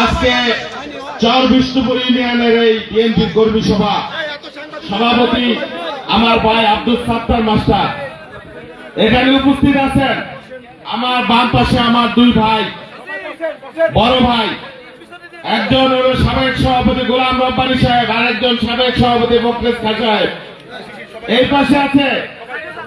আজকে চর বিষ্ণুপুর ইউনিয়নের এই বিএনপির কর্মী সভা। সভাপতি আমার ভাই আব্দুল সাত্তার মাস্টার। এখানে উপস্থিত আছেন আমার বাম পাশে আমার দুই ভাই, বড় ভাই। একজন হলো সাবেক সভাপতি গোলাম রব্বানি সাহেব আর একজন সাবেক সভাপতি মুখলেস খা সাহেব। এই পাশে আছে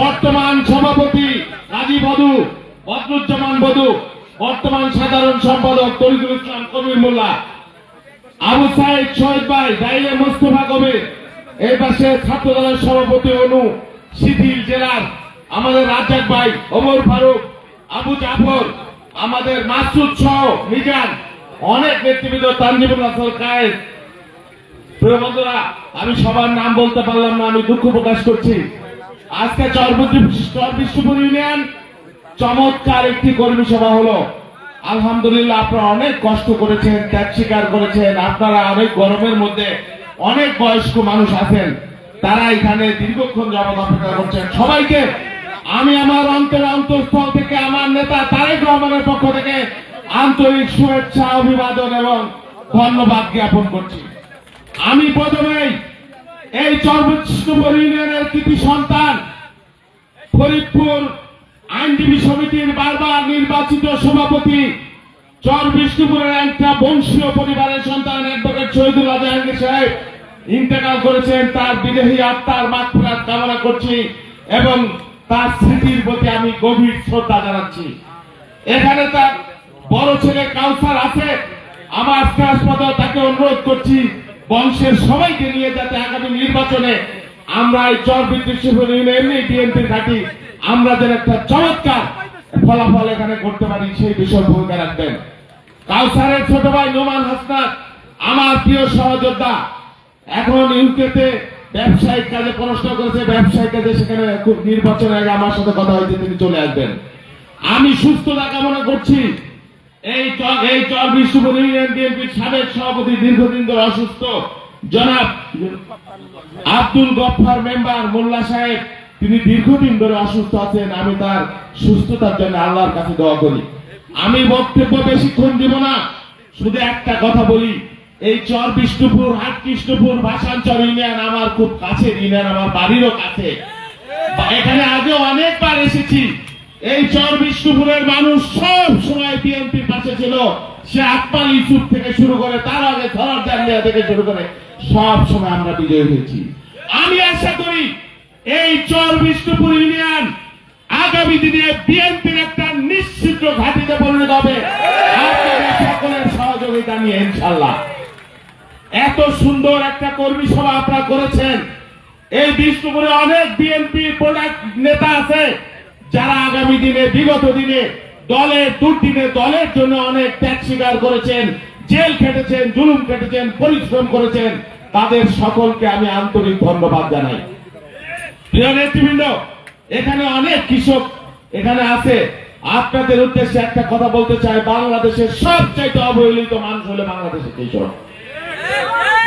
বর্তমান সভাপতি কাজী বধু বদরুজ্জামান বধু, বর্তমান সাধারণ সম্পাদক তরিকুল ইসলাম কবির মোল্লা, আবু সাইদ শহীদ ভাই দাইলে মোস্তফা কবির। এই পাশে ছাত্র দলের সভাপতি অনু, শিথিল জেলার আমাদের রাজ্জাক ভাই, ওমর ফারুক, আবু জাফর, আমাদের মাসুদ সহ মিজান, অনেক নেতৃবৃন্দ তানজিবুল হাসান প্রিয় আমি সবার নাম বলতে পারলাম না, আমি দুঃখ প্রকাশ করছি। আজকে চরবদ্রী চর বিষ্ণুপুর ইউনিয়ন চমৎকার একটি কর্মী সভা হলো। আলহামদুলিল্লাহ, আপনারা অনেক কষ্ট করেছেন, ত্যাগ স্বীকার করেছেন, আপনারা অনেক গরমের মধ্যে অনেক বয়স্ক মানুষ আছেন, তারা এখানে দীর্ঘক্ষণ যাবত অপেক্ষা করছেন। সবাইকে, আমি আমার অন্তর অন্তঃস্থল থেকে আমার নেতা তারেক রহমানের পক্ষ থেকে আন্তরিক শুভেচ্ছা, অভিবাদন এবং ধন্যবাদ জ্ঞাপন করছি। আমি প্রথমেই এই চর্বকৃষ্ণপুর ইউনিয়নের কৃতি সন্তান, ফরিদপুর আইনজীবী সমিতির বারবার নির্বাচিত সভাপতি চর বিষ্ণুপুরের একটা বংশীয় পরিবারের সন্তান অ্যাডভোকেট শহীদুল্লাহ জাহাঙ্গীর সাহেব ইন্তেকাল করেছেন, তার বিদেহী আত্মার মাগফিরাত কামনা করছি এবং তার স্মৃতির প্রতি আমি গভীর শ্রদ্ধা জানাচ্ছি। এখানে তার বড় ছেলে কাউসার আছে, আমার হাসপাতাল তাকে অনুরোধ করছি বংশের সবাইকে নিয়ে যাতে আগামী নির্বাচনে আমরা এই চর বিদ্যুৎ এমনি ঘাটি, আমরা যেন একটা চমৎকার ফলাফল এখানে করতে পারি, সেই বিষয় ভূমিকা রাখবেন। কাউসারের ছোট ভাই নোমান হাসনাত, আমার প্রিয় সহযোদ্ধা, এখন ইউকেতে ব্যবসায়িক কাজে পড়াশোনা করেছে, ব্যবসায়িক কাজে সেখানে খুব নির্বাচনের আগে আমার সাথে কথা হয়েছে, তিনি চলে আসবেন। আমি সুস্থতা কামনা করছি। এই এই চর ইউনিয়ন সাবেক সভাপতি দীর্ঘদিন ধরে অসুস্থ। জনাব আব্দুল মেম্বার মোল্লা সাহেব, তিনি দীর্ঘদিন ধরে অসুস্থ আছেন, আমি তার সুস্থতার জন্য আল্লাহর কাছে দোয়া করি। আমি বক্তব্য বেশিক্ষণ দিব না, শুধু একটা কথা বলি। এই চর বিষ্ণুপুর, হাট কৃষ্ণপুর ভাষাঞ্চল ইউনিয়ন আমার খুব কাছে ইউনিয়ন আমার বাড়িরও কাছে। এখানে আগে অনেকবার এসেছি। এই চর বিষ্ণুপুরের মানুষ সব সময় বিএনপির পাশে ছিল। সে আকপাল ইউসুফ থেকে শুরু করে, তার আগে ধরার জানিয়া থেকে শুরু করে, সব সময় আমরা বিজয় হয়েছি। আমি আশা করি এই চর বিষ্ণুপুর ইউনিয়ন আগামী দিনে বিএনপির একটা নিশ্চিত ঘাটিতে পরিণত হবে। সকলের সহযোগিতা নিয়ে ইনশাল্লাহ এত সুন্দর একটা কর্মী সভা আপনারা করেছেন। এই বিষ্ণুপুরে অনেক বিএনপি প্রোডাক্ট নেতা আছে। যারা আগামী দিনে, বিগত দিনে দলের দুর্দিনে দলের জন্য অনেক ত্যাগ স্বীকার করেছেন, জেল খেটেছেন, জুলুম খেটেছেন, পরিশ্রম করেছেন, তাদের সকলকে আমি আন্তরিক ধন্যবাদ জানাই। প্রিয় নেতৃবৃন্দ, এখানে অনেক কৃষক এখানে আছে। আপনাদের উদ্দেশ্যে একটা কথা বলতে চাই, বাংলাদেশের সবচাইতে অবহেলিত মানুষ হলে বাংলাদেশের কৃষক।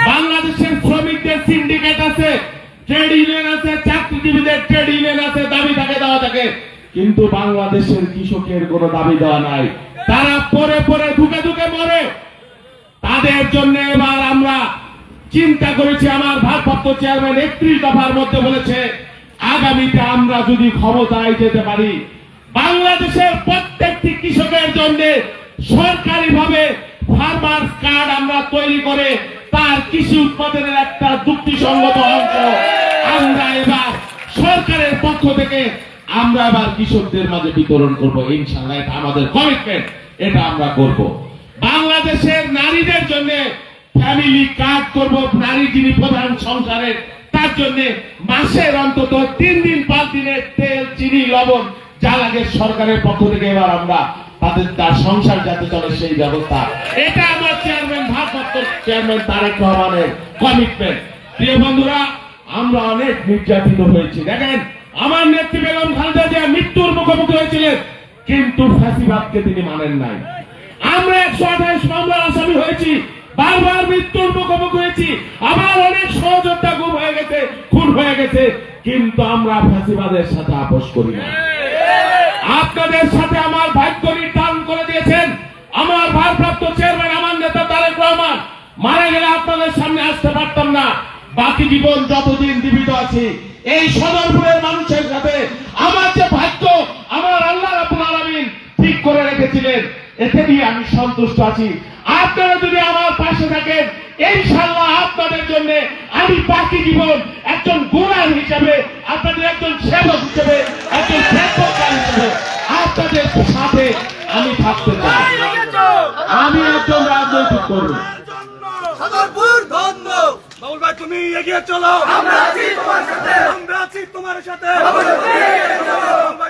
বাংলাদেশের শ্রমিকদের সিন্ডিকেট আছে ট্রেড ইউনিয়ন আছে, চাকরিজীবীদের ট্রেড ইউনিয়ন আছে, দাবি থাকে, দেওয়া থাকে। কিন্তু বাংলাদেশের কৃষকের কোনো দাবি দেওয়া নাই। তারা পরে পরে ধুকে ধুকে মরে। তাদের জন্য এবার আমরা চিন্তা করেছি, আমার ভারপ্রাপ্ত চেয়ারম্যান একত্রিশ দফার মধ্যে বলেছে, আগামীতে আমরা যদি ক্ষমতায় যেতে পারি, বাংলাদেশের প্রত্যেকটি কৃষকের জন্য সরকারিভাবে ফার্মার কার্ড আমরা তৈরি করে তার কৃষি উৎপাদনের একটা যুক্তিসঙ্গত অংশ আমরা এবার সরকারের পক্ষ থেকে আমরা এবার কৃষকদের মাঝে বিতরণ করব ইনশাল্লাহ এটা আমাদের কমিটমেন্ট এটা আমরা করব। বাংলাদেশের নারীদের জন্য ফ্যামিলি কার্ড করব, নারী যিনি প্রধান সংসারের তার জন্য মাসের অন্তত তিন দিন পাঁচ দিনের তেল, চিনি, লবণ যা লাগে সরকারের পক্ষ থেকে এবার আমরা তাদের, তার সংসার যাতে চলে সেই ব্যবস্থা। এটা আমার চেয়ারম্যান ভারপ্রাপ্ত চেয়ারম্যান তারেক রহমানের কমিটমেন্ট প্রিয় বন্ধুরা, আমরা অনেক নির্যাতিত হয়েছি, দেখেন আমার নেত্রী বেগম খালেদা জিয়া মৃত্যুর মুখোমুখি হয়েছিলেন, কিন্তু ফ্যাসিবাদকে তিনি মানেন নাই। আমরা একশো আঠাশ মামলার আসামি হয়েছি, বারবার মৃত্যুর মুখোমুখি হয়েছি আমার অনেক সহযোদ্ধা গুম হয়ে গেছে, খুন হয়ে গেছে, কিন্তু আমরা ফাঁসিবাদের সাথে আপোষ করি না। আপনাদের সাথে আমার ভাগ্য নির্ধারণ করে দিয়েছেন, আমার ভারপ্রাপ্ত চেয়ারম্যান আমার নেতা তারেক রহমান। মারা গেলে আপনাদের সামনে আসতে পারতাম না। বাকি জীবন যতদিন জীবিত আছি এই সদরপুরের মানুষের সাথে আমার যে ভাগ্য আমার আল্লাহ রাবুল আলমিন ঠিক করে রেখেছিলেন এতে নিয়ে আমি সন্তুষ্ট আছি। আপনারা যদি আমার পাশে থাকেন ইনশাল্লাহ আপনাদের জন্য আমি বাকি জীবন একজন গুণার হিসেবে আপনাদের একজন সেবক হিসেবে একজন সেবকার হিসেবে আপনাদের সাথে আমি থাকতে চাই। আমি একজন রাজনৈতিক কর্মী। সদরপুর ধন্য বাবুল ভাই তুমি এগিয়ে চলো। আমরা তোমার সাথে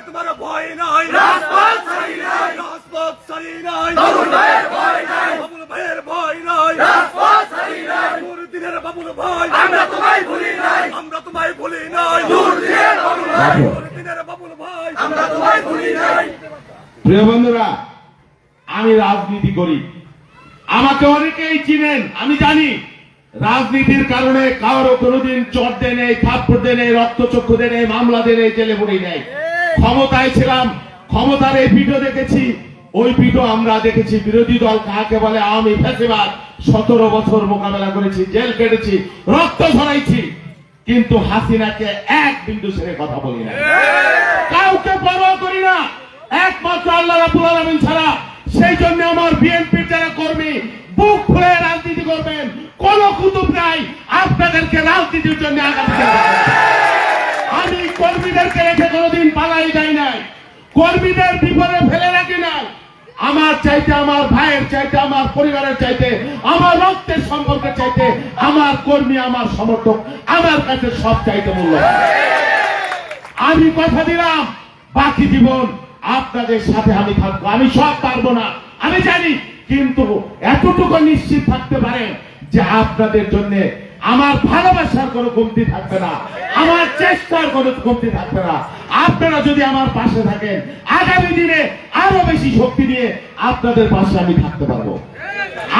তোমার ভয় নাই রাজপথ ছাড়ি নাই। রাজপথ ছাড়ি নাই বাবুল ভাইয়ের ভয় নাই। বাবুল ভাইয়ের ভয় নাই রাজপথ ছাড়ি নাই। মুরদিনের বাবুল ভাই আমরা তোমায় ভুলি নাই। আমরা তোমায় ভুলি নাই দুর্দিনের বাবুল ভাই। মুরদিনের বাবুল ভাই আমরা তোমায় ভুলি নাই। প্রিয় বন্ধুরা আমি রাজনীতি করি আমাকে অনেকেই চিনেন আমি জানি রাজনীতির কারণে কারও কোনোদিন চট দেয় নেই, থাপ্পড় দেয় নেই, রক্তচক্ষু দেয় নেই, মামলা দেয় নেই, জেলে পড়ি নেই। ক্ষমতায় ছিলাম, ক্ষমতার এই ভিডিও দেখেছি, ওই ভিডিও আমরা দেখেছি, বিরোধী দল কাকে বলে? আমি ফেসিবাদ সতেরো বছর মোকাবেলা করেছি, জেল কেটেছি রক্ত ছড়াইছি কিন্তু হাসিনাকে এক বিন্দু ছেড়ে কথা বলি না কাউকে পরোয়া করি না। একমাত্র আল্লাহ রাবুল আলমিন ছাড়া। সেই জন্য আমার বিএনপির যারা কর্মী, বুক খুলে রাজনীতি করবেন কোন কুতুব নাই। আপনাদেরকে রাজনীতির জন্য আগামী আমি কর্মীদেরকে রেখে কোনোদিন পালাই যাই নাই। কর্মীদের বিপদে ফেলে রাখি নাই। আমার চাইতে, আমার ভাইয়ের চাইতে, আমার পরিবারের চাইতে, আমার রক্তের সম্পর্কের চাইতে আমার কর্মী, আমার সমর্থক, আমার কাছে সব চাইতে মূল্য আমি কথা দিলাম, বাকি জীবন আপনাদের সাথে আমি থাকব। আমি সব পারব না। আমি জানি, কিন্তু এতটুকু নিশ্চিত থাকতে পারেন যে আপনাদের জন্য আমার ভালোবাসার কোনো কমতি থাকবে না, আমার চেষ্টার কোনো কমতি থাকবে না। আপনারা যদি আমার পাশে থাকেন, আগামী দিনে আরও বেশি শক্তি নিয়ে আপনাদের পাশে আমি থাকতে পারব।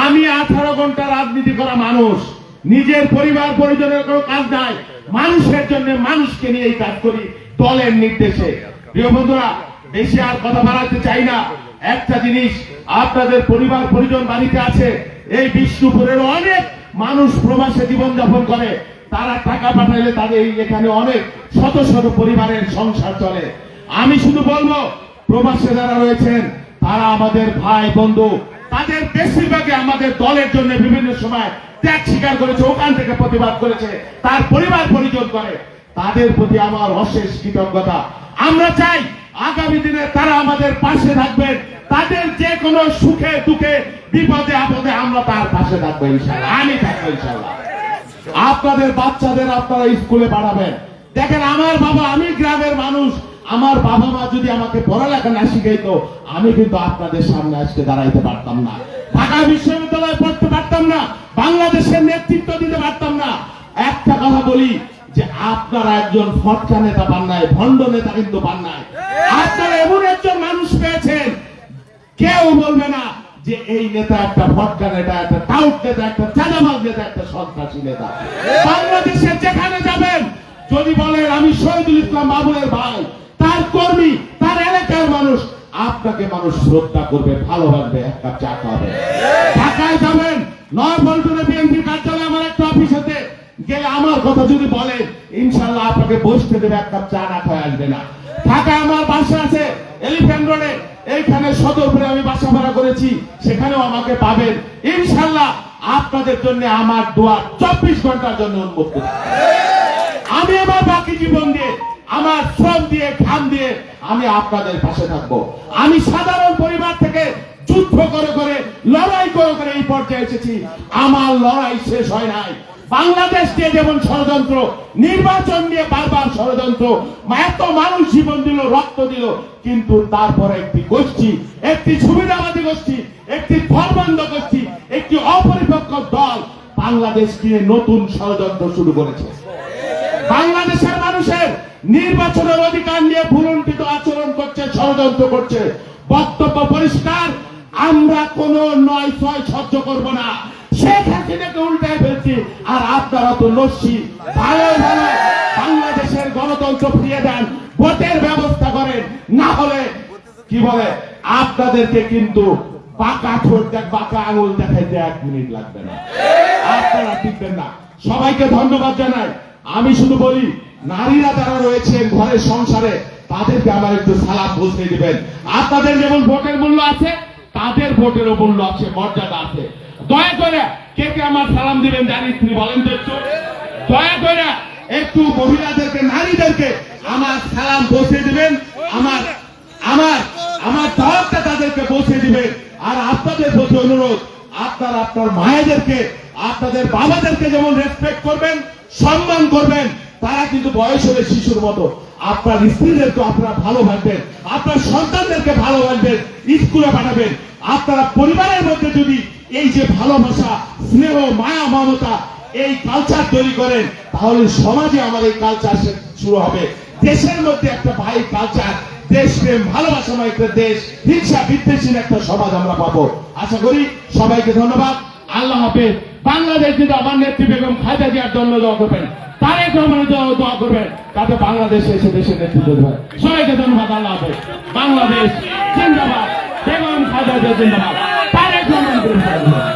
আমি আঠারো ঘণ্টা রাজনীতি করা মানুষ, নিজের পরিবার, পরিজনের কোনো কাজ নাই, মানুষের জন্য মানুষকে নিয়ে এই কাজ করি দলের নির্দেশে। প্রিয় বন্ধুরা বেশি আর কথা বাড়াতে চাই না। একটা জিনিস, আপনাদের পরিবার, পরিজন বাড়িতে আছে এই বিষ্ণুপুরের অনেক মানুষ প্রবাসে জীবনযাপন করে। তারা টাকা পাঠাইলে তাদের এখানে অনেক শত শত পরিবারের সংসার চলে। আমি শুধু বলব, প্রবাসে যারা রয়েছেন, তারা আমাদের ভাই, বন্ধু, তাদের বেশিরভাগই আমাদের দলের জন্য বিভিন্ন সময় ত্যাগ স্বীকার করেছে, ওখান থেকে প্রতিবাদ করেছে, তার পরিবার পরিজন করে। তাদের প্রতি আমার অশেষ কৃতজ্ঞতা। আমরা চাই আগামী দিনে তারা আমাদের পাশে থাকবেন। তাদের যে কোনো সুখে, দুঃখে বিপদে আপদে আমরা তার পাশে থাকব ইনশাল্লাহ আমি থাকব ইনশাল্লাহ আপনাদের বাচ্চাদের আপনারা স্কুলে পাঠাবেন। দেখেন, আমার বাবা, আমি গ্রামের মানুষ। আমার বাবা মা যদি আমাকে পড়ালেখা না শিখাইতো, আমি কিন্তু আপনাদের সামনে আজকে দাঁড়াইতে পারতাম না। ঢাকা বিশ্ববিদ্যালয়ে পড়তে পারতাম না। বাংলাদেশের নেতৃত্ব দিতে পারতাম না। একটা কথা বলি, যে আপনারা একজন ফটকা নেতা পান নাই, ভণ্ড নেতা কিন্তু পান নাই। আপনারা এমন একজন মানুষ পেয়েছেন, কেউ বলবে না যে এই নেতা একটা ভটকা নেতা একটা টাউট নেতা, একটা চাঁদাবাজ নেতা, একটা সন্ত্রাসী নেতা। বাংলাদেশে যেখানে যাবেন, যদি বলেন, আমি শহীদুল ইসলাম বাবুলের ভাই, তার কর্মী, তার এলাকার মানুষ, আপনাকে মানুষ শ্রদ্ধা করবে ভালোবাসবে এক কাপ চা খাবে ঢাকায় যাবেন, নয় পল্টনে বিএনপি কার্যালয়ে আমার একটা অফিস আছে, গেলে আমার কথা যদি বলেন ইনশাল্লাহ আপনাকে বসতে দেবে, এক কাপ চা না খায় আসবে না। ঢাকায় আমার বাসা আছে, এলিফ্যান্ট রোডে। এইখানে সদরপুরে আমি বাসা ভাড়া করেছি, সেখানেও আমাকে পাবেন। ইনশাল্লাহ আপনাদের জন্য আমার দোয়া চব্বিশ ঘণ্টার জন্য উন্মুক্ত আমি আমার বাকি জীবন দিয়ে, আমার শ্রম দিয়ে, ঘাম দিয়ে আমি আপনাদের পাশে থাকব। আমি সাধারণ পরিবার থেকে যুদ্ধ করে করে, লড়াই করে করে এই পর্যায়ে এসেছি। আমার লড়াই শেষ হয় নাই। বাংলাদেশ দিয়ে যেমন ষড়যন্ত্র, নির্বাচন নিয়ে বারবার ষড়যন্ত্র এত মানুষ জীবন দিল, রক্ত দিল, কিন্তু তারপরে একটি গোষ্ঠী, একটি সুবিধাবাদী গোষ্ঠী, একটি ধর্মান্ধ গোষ্ঠী, একটি অপরিপক্ক দল বাংলাদেশ নিয়ে নতুন ষড়যন্ত্র শুরু করেছে। বাংলাদেশের মানুষের নির্বাচনের অধিকার নিয়ে ভুলন্টিত আচরণ করছে, ষড়যন্ত্র করছে। বক্তব্য পরিষ্কার, আমরা কোন নয় ছয় সহ্য করব না। হাসিনাকে উল্টায় ফেলছি, আর আপনারা তো নস্যি। ভালো ভালো, বাংলাদেশের গণতন্ত্র ফিরিয়ে দেন, ভোটের ব্যবস্থা করেন, না হলে, কি বলে, আপনাদেরকে কিন্তু পাকা ঠোঁট দেখ, পাকা আঙুল দেখাইতে এক মিনিট লাগবে না। আপনারা টিকবেন না। সবাইকে ধন্যবাদ জানাই। আমি শুধু বলি, নারীরা যারা রয়েছেন ঘরের সংসারে, তাদেরকে আমার একটু সালাম পৌঁছে দিবেন। আপনাদের যেমন ভোটের মূল্য আছে, তাদের ভোটেরও মূল্য আছে, মর্যাদা আছে। দয়া করে, কে কে আমার সালাম দিবেন জানি স্ত্রী, বলেন তো একটু। দয়া করে, একটু মহিলাদেরকে, নারীদেরকে আমার সালাম পৌঁছে দিবেন। আমার আমার আমার জবাবটা তাদেরকে পৌঁছে দিবেন। আর আপনাদের প্রতি অনুরোধ, আপনারা, আপনার মায়েদেরকে, আপনাদের বাবাদেরকে যেমন রেসপেক্ট করবেন, সম্মান করবেন, তারা কিন্তু বয়স হলে শিশুর মতো। আপনার স্ত্রীদেরকে আপনারা ভালোবাসবেন আপনার সন্তানদেরকে ভালোবাসবেন স্কুলে পাঠাবেন। আপনারা পরিবারের মধ্যে যদি এই যে ভালোবাসা, স্নেহ, মায়া, মমতা, এই কালচার তৈরি করেন, তাহলে সমাজে আমার এই কালচার শুরু হবে। দেশের মধ্যে একটা ভাই কালচার দেশপ্রেম ভালোবাসাময় একটা দেশ, হিংসা বিদ্বেষীর একটা সমাজ আমরা পাবো। আশা করি সবাইকে ধন্যবাদ। আল্লাহ হাফেজ। বাংলাদেশ যদি আমার নেত্রী বেগম খালেদা জিয়ার জন্য দোয়া করবেন। তারেক রহমানের জন্য দোয়া করবেন। তাতে বাংলাদেশে এসে দেশের নেতৃত্ব দেবেন সবাইকে ধন্যবাদ, আল্লাহ হাফেজ। বাংলাদেশ জিন্দাবাদ, বেগম খালেদা জিয়া জিন্দাবাদ। เป็นแฟน